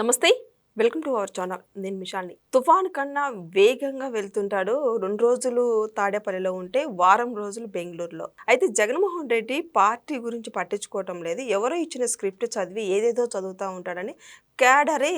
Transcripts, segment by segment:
నమస్తే welcome to our channel. నేను మిషాల్ని. తుఫాన్ కన్నా వేగంగా వెళ్తుంటాడు రెండు రోజులు తాడేపల్లిలో ఉంటే వారం రోజులు బెంగళూరులో. అయితే జగన్మోహన్ రెడ్డి పార్టీ గురించి పట్టించుకోవటం లేదు. ఎవరో ఇచ్చిన స్క్రిప్ట్ చదివి ఏదేదో చదువుతూ ఉంటాడని క్యాడరే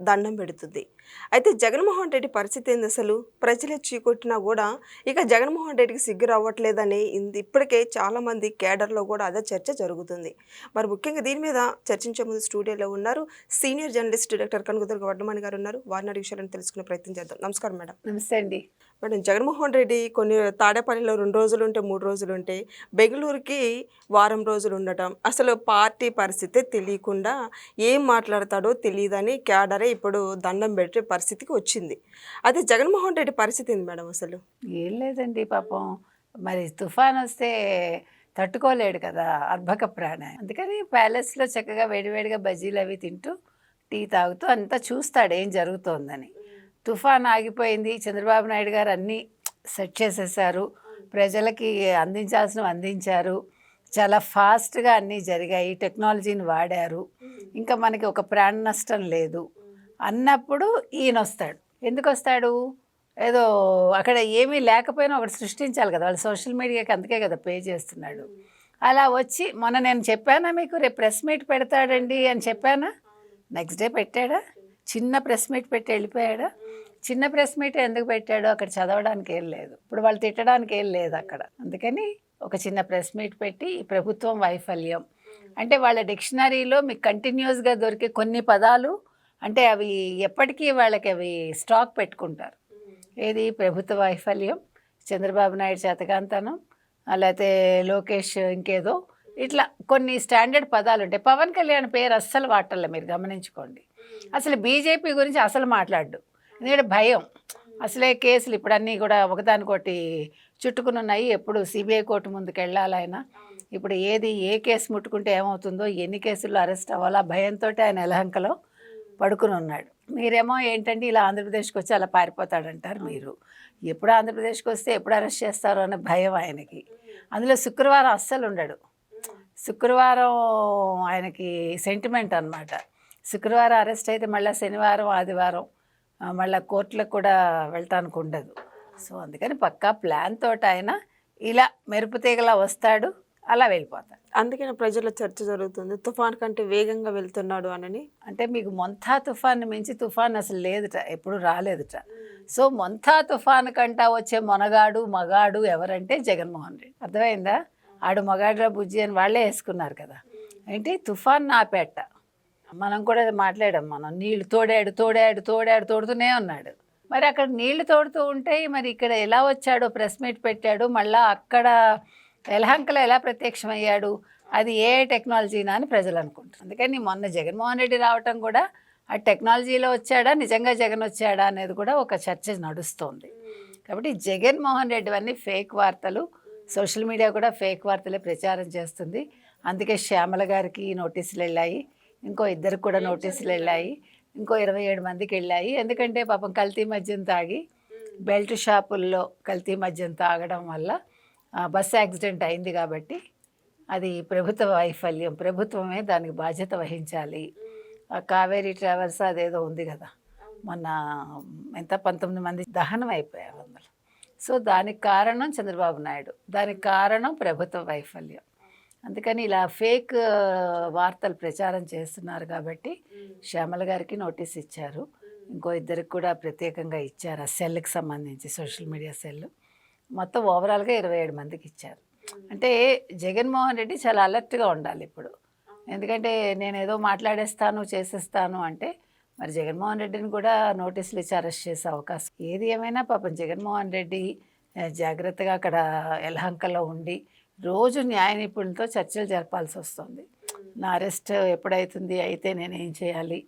దండం పెడుతుంది. అయితే జగన్మోహన్ రెడ్డి పరిస్థితి ఏంది అసలు? ప్రజలే చీకొట్టినా కూడా ఇక జగన్మోహన్ రెడ్డికి సిగ్గు రావట్లేదని ఇంది- ఇప్పటికే చాలామంది కేడర్లో కూడా అదే చర్చ జరుగుతుంది. మరి ముఖ్యంగా దీని మీద చర్చించే ముందు స్టూడియోలో ఉన్నారు senior journalist doctor Kanugadurga Vaddamani గారు ఉన్నారు. వారిని అడిగే విషయాలను తెలుసుకునే ప్రయత్నం చేద్దాం. నమస్కారం మేడం. నమస్తే అండి. మేడం జగన్మోహన్ రెడ్డి కొన్ని తాడేపల్లిలో రెండు రోజులు ఉంటే మూడు రోజులు ఉంటే బెంగళూరుకి వారం రోజులు ఉండటం అసలు పార్టీ పరిస్థితి తెలియకుండా ఏం మాట్లాడతాడో తెలియదని క్యాడరే ఇప్పుడు దండం పెట్టే పరిస్థితికి వచ్చింది. అదే జగన్మోహన్ రెడ్డి పరిస్థితి ఏంది మేడం అసలు? ఏం లేదండి పాపం. మరి తుఫాన్ వస్తే తట్టుకోలేడు కదా అర్భక ప్రాణ అందుకని ప్యాలెస్లో చక్కగా వేడివేడిగా బజ్జీలు అవి తింటూ టీ తాగుతూ అంతా చూస్తాడు ఏం జరుగుతోందని. తుఫాన్ ఆగిపోయింది. చంద్రబాబు నాయుడు గారు అన్నీ సెట్ చేసేసారు. ప్రజలకి అందించాల్సినవి అందించారు. చాలా ఫాస్ట్గా అన్నీ జరిగాయి. టెక్నాలజీని వాడారు. ఇంకా మనకి ఒక ప్రాణ నష్టం లేదు. అన్నప్పుడు ఈయన వస్తాడు ఎందుకు వస్తాడు ఏదో అక్కడ ఏమీ లేకపోయినా ఒకటి సృష్టించాలి కదా. వాళ్ళు సోషల్ మీడియాకి అందుకే కదా పే చేస్తున్నాడు. అలా వచ్చి మొన్న నేను చెప్పానా మీకు? రేపు ప్రెస్ మీట్ పెడతాడండి అని చెప్పానా? నెక్స్ట్ డే పెట్టాడా? చిన్న ప్రెస్ మీట్ పెట్టి వెళ్ళిపోయాడా? చిన్న ప్రెస్ మీట్ ఎందుకు పెట్టాడో అక్కడ చదవడానికి ఏం లేదు. ఇప్పుడు వాళ్ళు తిట్టడానికి ఏం లేదు అక్కడ. అందుకని ఒక చిన్న ప్రెస్ మీట్ పెట్టి ఈ ప్రభుత్వం వైఫల్యం. అంటే వాళ్ళ డిక్షనరీలో మీకు కంటిన్యూస్గా దొరికే కొన్ని పదాలు అంటే అవి ఎప్పటికీ వాళ్ళకి అవి స్టాక్ పెట్టుకుంటారు. ఏది ప్రభుత్వ వైఫల్యం చంద్రబాబు నాయుడు చేతకాంతనం లేకపోతే లోకేష్ ఇంకేదో ఇట్లా కొన్ని స్టాండర్డ్ పదాలు ఉంటాయి. పవన్ కళ్యాణ్ పేరు అస్సలు వాటల్లో మీరు గమనించుకోండి. అసలు బీజేపీ గురించి అసలు మాట్లాడు ఎందుకంటే భయం. అసలే కేసులు ఇప్పుడు అన్నీ కూడా ఒకదానికొకటి చుట్టుకుని ఉన్నాయి. ఎప్పుడు సిబిఐ కోర్టు ముందుకు వెళ్ళాలి ఇప్పుడు ఏది ఏ కేసు ముట్టుకుంటే ఏమవుతుందో ఎన్ని కేసుల్లో అరెస్ట్ అవ్వాలో ఆ భయంతో ఆయన ఎలహంకలో. పడుకుని ఉన్నాడు మీరేమో ఏంటంటే ఇలా ఆంధ్రప్రదేశ్కి వచ్చి అలా పారిపోతాడంటారు మీరు. ఎప్పుడు ఆంధ్రప్రదేశ్కి వస్తే ఎప్పుడు అరెస్ట్ చేస్తారో అనే భయం ఆయనకి. అందులో శుక్రవారం అస్సలు ఉండడు. శుక్రవారం ఆయనకి సెంటిమెంట్ అన్నమాట. శుక్రవారం అరెస్ట్ అయితే మళ్ళీ శనివారం ఆదివారం మళ్ళీ కోర్టులకు కూడా వెళ్ళటానికి ఉండదు. సో అందుకని పక్కా ప్లాన్ తోట ఆయన ఇలా మెరుపు తీగలా వస్తాడు. అలా వెళ్ళిపోతాడు అందుకనే ప్రజల చర్చ జరుగుతుంది. తుఫాన్ కంటే వేగంగా వెళ్తున్నాడు అనని. అంటే మీకు మొంతా తుఫాన్ మించి తుఫాన్ అసలు లేదుట ఎప్పుడు రాలేదుట. సో మొంతా తుఫాన్ కంటా వచ్చే మొనగాడు మగాడు ఎవరంటే జగన్మోహన్ రెడ్డి. అర్థమైందా? ఆడు మగాడురా బుజ్జి అని వాళ్ళే వేసుకున్నారు కదా. ఏంటి? తుఫాన్ నాపేట మనం కూడా మాట్లాడాం మనం నీళ్ళు తోడాడు తోడాడు తోడాడు తోడుతూనే ఉన్నాడు. మరి అక్కడ నీళ్ళు తోడుతూ ఉంటే మరి ఇక్కడ ఎలా వచ్చాడో ప్రెస్ మీట్ పెట్టాడు మళ్ళా అక్కడ ఎలహంకలో ఎలా ప్రత్యక్షమయ్యాడు. అది ఏ టెక్నాలజీనా అని ప్రజలు అనుకుంటారు అందుకని మొన్న జగన్మోహన్ రెడ్డి రావటం కూడా ఆ టెక్నాలజీలో వచ్చాడా నిజంగా జగన్ వచ్చాడా అనేది కూడా ఒక చర్చ నడుస్తోంది. కాబట్టి జగన్మోహన్ రెడ్డి అన్నీ ఫేక్ వార్తలు. సోషల్ మీడియా కూడా ఫేక్ వార్తలే ప్రచారం చేస్తుంది. అందుకే శ్యామల గారికి నోటీసులు వెళ్ళాయి. ఇంకో ఇద్దరికి కూడా నోటీసులు వెళ్ళాయి. ఇంకో ఇరవై ఏడు మందికి వెళ్ళాయి. ఎందుకంటే పాపం కల్తీ మద్యం తాగి బెల్ట్ షాపుల్లో కల్తీ మద్యం తాగడం వల్ల బస్ బస్సు యాక్సిడెంట్ అయింది కాబట్టి అది ప్రభుత్వ వైఫల్యం. ప్రభుత్వమే దానికి బాధ్యత వహించాలి. ఆ కావేరీ ట్రావెల్స్ అదేదో ఉంది కదా. మొన్న ఎంత? పంతొమ్మిది మంది దహనం అయిపోయారు అందులో. సో దానికి కారణం చంద్రబాబు నాయుడు. దానికి కారణం ప్రభుత్వ వైఫల్యం. అందుకని ఇలా ఫేక్ వార్తలు ప్రచారం చేస్తున్నారు కాబట్టి శ్యామల గారికి నోటీస్ ఇచ్చారు. ఇంకో ఇద్దరికి కూడా ప్రత్యేకంగా ఇచ్చారు. ఆ సెల్కి సంబంధించి సోషల్ మీడియా సెల్ మొత్తం ఓవరాల్గా ఇరవై ఏడు మందికి ఇచ్చారు. అంటే జగన్మోహన్ రెడ్డి చాలా అలర్ట్గా ఉండాలి ఇప్పుడు. ఎందుకంటే నేను ఏదో మాట్లాడేస్తాను చేసేస్తాను అంటే మరి జగన్మోహన్ రెడ్డిని కూడా నోటీసులు ఇచ్చి అరెస్ట్ చేసే అవకాశం. ఏది ఏమైనా పాపం జగన్మోహన్ రెడ్డి జాగ్రత్తగా అక్కడ ఎలహంకలో ఉండి రోజు న్యాయ నిపుణులతో చర్చలు జరపాల్సి వస్తుంది. నా అరెస్ట్ ఎప్పుడైతుంది అయితే నేను ఏం చేయాలి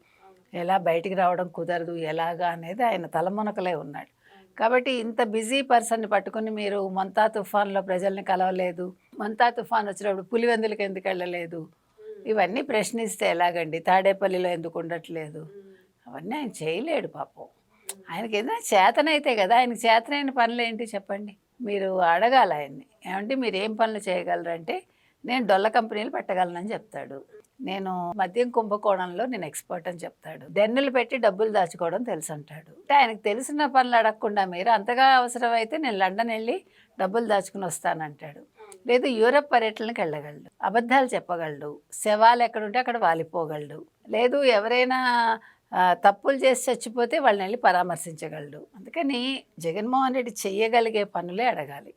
ఎలా బయటికి రావడం కుదరదు ఎలాగా అనేది ఆయన తలమునకలే ఉన్నాడు. కాబట్టి ఇంత బిజీ పర్సన్ని పట్టుకుని మీరు మంతా తుఫాన్లో ప్రజల్ని కలవలేదు మంతా తుఫాన్ వచ్చినప్పుడు పులివెందులకు ఎందుకు వెళ్ళలేదు? ఇవన్నీ ప్రశ్నిస్తే ఎలాగండి? తాడేపల్లిలో ఎందుకు ఉండట్లేదు? అవన్నీ ఆయన చేయలేడు పాపం. ఆయనకి ఏదైనా చేతనైతే కదా ఆయనకి చేతనైన పనులు ఏంటి చెప్పండి? మీరు అడగాలి ఆయన్ని. ఏమంటే మీరు ఏం పనులు చేయగలరంటే నేను డొల్ల కంపెనీలు పెట్టగలనని చెప్తాడు. నేను మద్యం కుంభకోణంలో నేను ఎక్స్పర్ట్ అని చెప్తాడు. దెన్నెలు పెట్టి డబ్బులు దాచుకోవడం తెలుసు అంటాడు. అంటే ఆయనకు తెలిసిన పనులు అడగకుండా మీరు అంతగా అవసరమైతే నేను లండన్ వెళ్ళి డబ్బులు దాచుకుని వస్తానంటాడు లేదు యూరప్ పర్యటనకి వెళ్ళగలడు. అబద్ధాలు చెప్పగలడు. శవాలు ఎక్కడుంటే అక్కడ వాలిపోగలడు. లేదు ఎవరైనా తప్పులు చేసి చచ్చిపోతే వాళ్ళని వెళ్ళి పరామర్శించగలడు. అందుకని జగన్మోహన్ రెడ్డి చేయగలిగే పనులే అడగాలి.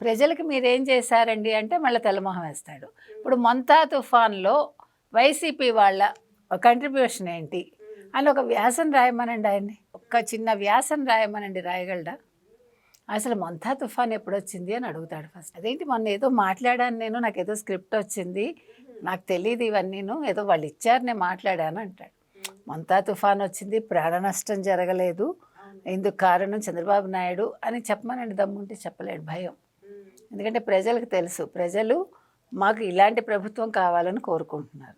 ప్రజలకు మీరేం చేశారండి అంటే మళ్ళీ తెల్లమొహం వేస్తాడు. ఇప్పుడు మొంతా తుఫాన్లో వైసీపీ వాళ్ళ కంట్రిబ్యూషన్ ఏంటి? అని ఒక వ్యాసం రాయమనండి ఆయన్ని. ఒక్క చిన్న వ్యాసం రాయమనండి రాయగలడా? అసలు మొంతా తుఫాన్ ఎప్పుడు వచ్చింది అని అడుగుతాడు ఫస్ట్. అదేంటి మొన్న ఏదో మాట్లాడాను నేను నాకు ఏదో స్క్రిప్ట్ వచ్చింది నాకు తెలియదు ఇవన్నీను ఏదో వాళ్ళు ఇచ్చారు నేను మాట్లాడాను అంటాడు. మొంతా తుఫాన్ వచ్చింది ప్రాణ నష్టం జరగలేదు ఇందుకు కారణం చంద్రబాబు నాయుడు అని చెప్పమనండి దమ్ముంటే చెప్పలేడు భయం. ఎందుకంటే ప్రజలకు తెలుసు ప్రజలు మాకు ఇలాంటి ప్రభుత్వం కావాలని కోరుకుంటున్నారు.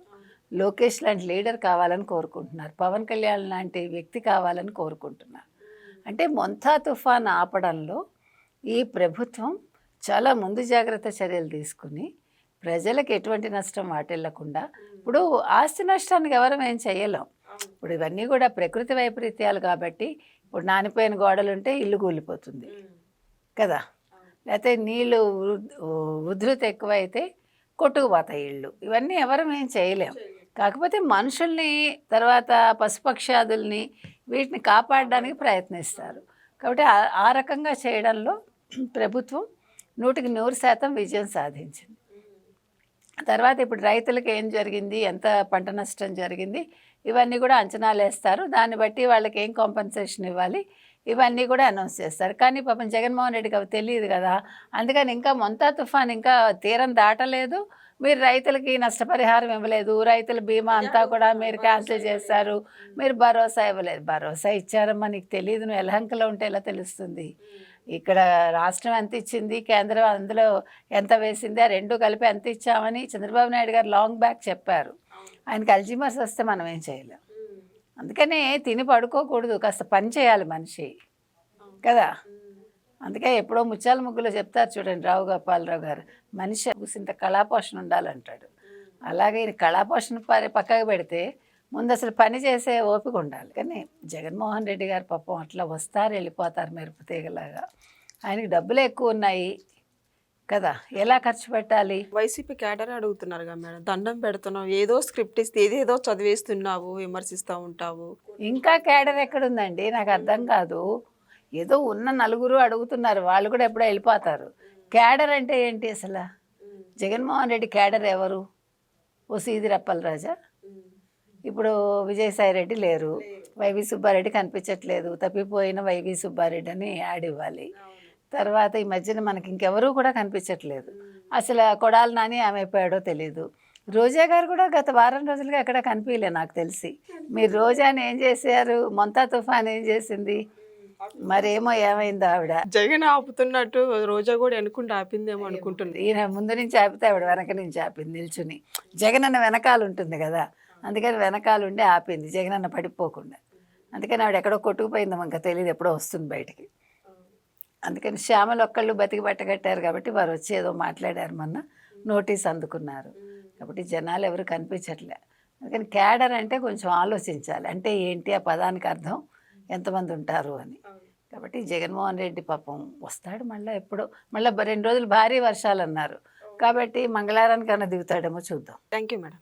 లోకేష్ లాంటి లీడర్ కావాలని కోరుకుంటున్నారు. పవన్ కళ్యాణ్ లాంటి వ్యక్తి కావాలని కోరుకుంటున్నారు. అంటే మొంతా తుఫాన్ ఆపడంలో ఈ ప్రభుత్వం చాలా ముందు జాగ్రత్త చర్యలు తీసుకుని ప్రజలకు ఎటువంటి నష్టం వాటిల్లకుండా ఇప్పుడు ఆస్తి నష్టానికి ఎవరం ఏం చేయలేం ఇప్పుడు ఇవన్నీ కూడా ప్రకృతి వైపరీత్యాలు కాబట్టి ఇప్పుడు నానిపోయిన గోడలు ఉంటే ఇల్లు కూలిపోతుంది. కదా? లేకపోతే నీళ్ళు ఉధృతి ఎక్కువైతే కొట్టుకుపోతాయి ఇళ్ళు. ఇవన్నీ ఎవరం ఏం చేయలేం. కాకపోతే మనుషుల్ని తర్వాత పశుపక్షాదుల్ని వీటిని కాపాడడానికి ప్రయత్నిస్తారు. కాబట్టి ఆ రకంగా చేయడంలో ప్రభుత్వం నూటికి నూరు శాతం విజయం సాధించింది. తర్వాత ఇప్పుడు రైతులకు ఏం జరిగింది? ఎంత పంట నష్టం జరిగింది? ఇవన్నీ కూడా అంచనాలు వేస్తారు దాన్ని బట్టి వాళ్ళకి ఏం కాంపన్సేషన్ ఇవ్వాలి? ఇవన్నీ కూడా అనౌన్స్ చేస్తారు. కానీ పాపం జగన్మోహన్ రెడ్డికి అవి తెలియదు కదా. అందుకని ఇంకా మొంతా తుఫాన్ ఇంకా తీరం దాటలేదు. మీరు రైతులకి నష్టపరిహారం ఇవ్వలేదు. రైతుల బీమా అంతా కూడా మీరు క్యాన్సిల్ చేస్తారు మీరు భరోసా ఇవ్వలేదు. భరోసా ఇచ్చారమ్మా నీకు తెలియదు నువ్వు ఎలహంకలో ఉంటే ఎలా తెలుస్తుంది? ఇక్కడ రాష్ట్రం ఎంత ఇచ్చింది? కేంద్రం అందులో ఎంత వేసింది? ఆ రెండు కలిపి ఎంత ఇచ్చామని చంద్రబాబు నాయుడు గారు లాంగ్ బ్యాక్ చెప్పారు. ఆయనకి అల్జీమర్స్ వస్తే మనం ఏం చేయలేం. అందుకనే తిని పడుకోకూడదు కాస్త పని చేయాలి మనిషి. కదా? అందుకే ఎప్పుడో ముత్యాల ముగ్గులో చెప్తారు చూడండి రావు గోపాలరావు గారు మనిషి కూసింత కళాపోషణ ఉండాలంటాడు. అలాగే ఈ కళాపోషణ పక్కకు పెడితే ముందు అసలు పని చేసే ఓపిక ఉండాలి. కానీ జగన్మోహన్ రెడ్డి గారు పాపం అట్లా వస్తారు వెళ్ళిపోతారు మెరుపు తీగలాగా. ఆయనకి డబ్బులు ఎక్కువ ఉన్నాయి కదా? ఎలా ఖర్చు పెట్టాలి? వైసీపీ క్యాడర్ అడుగుతున్నారు కదా మేడం. దండం పెడుతున్నావు. ఏదో స్క్రిప్ట్ ఇస్తే ఏదేదో చదివేస్తున్నావు విమర్శిస్తూ ఉంటావు. ఇంకా క్యాడర్ ఎక్కడుందండి? నాకు అర్థం కాదు. ఏదో ఉన్న నలుగురు అడుగుతున్నారు. వాళ్ళు కూడా ఎప్పుడో వెళ్ళిపోతారు. క్యాడర్ అంటే ఏంటి అసలు? జగన్మోహన్ రెడ్డి క్యాడర్ ఎవరు? ఓ సీదిరప్పల రాజా? ఇప్పుడు విజయసాయి రెడ్డి లేరు. వైవి సుబ్బారెడ్డి కనిపించట్లేదు. తప్పిపోయిన వైవి సుబ్బారెడ్డి అని యాడ్ ఇవ్వాలి. తర్వాత ఈ మధ్యన మనకి ఇంకెవరూ కూడా కనిపించట్లేదు. అసలు కొడాలి నాని ఆమె అయిపోయాడో తెలియదు రోజా గారు కూడా గత వారం రోజులుగా ఎక్కడ కనిపించలే నాకు తెలిసి. మీరు రోజాని ఏం చేశారు? మొంతా తుఫాన్ ఏం చేసింది? మరేమో ఏమైందో ఆవిడ? జగన్ ఆపుతున్నట్టు రోజా కూడా వెనుకుంటూ ఆపిందేమో అనుకుంటుంది. ఈయన ముందు నుంచి ఆపితే ఆవిడ వెనక నుంచి ఆపింది నిల్చుని. జగన్ అన్న వెనకాల ఉంటుంది కదా. అందుకని వెనకాల ఉండి ఆపింది. జగన్ అన్న పడిపోకుండా. అందుకని ఆవిడ ఎక్కడో కొట్టుకుపోయిందో ఇంకా తెలియదు ఎప్పుడో వస్తుంది బయటికి. అందుకని శ్యామలు ఒక్కళ్ళు బతికి పట్టగట్టారు కాబట్టి వారు వచ్చి ఏదో మాట్లాడారు మొన్న నోటీస్ అందుకున్నారు. కాబట్టి జనాలు ఎవరు కనిపించట్లే. అందుకని క్యాడర్ అంటే కొంచెం ఆలోచించాలి. అంటే ఏంటి ఆ పదానికి అర్థం? ఎంతమంది ఉంటారు అని. కాబట్టి జగన్మోహన్ రెడ్డి పాపం వస్తాడు మళ్ళీ ఎప్పుడో మళ్ళీ రెండు రోజులు భారీ వర్షాలు అన్నారు కాబట్టి మంగళవారానికన్నా దిగుతాడేమో చూద్దాం. Thank you madam.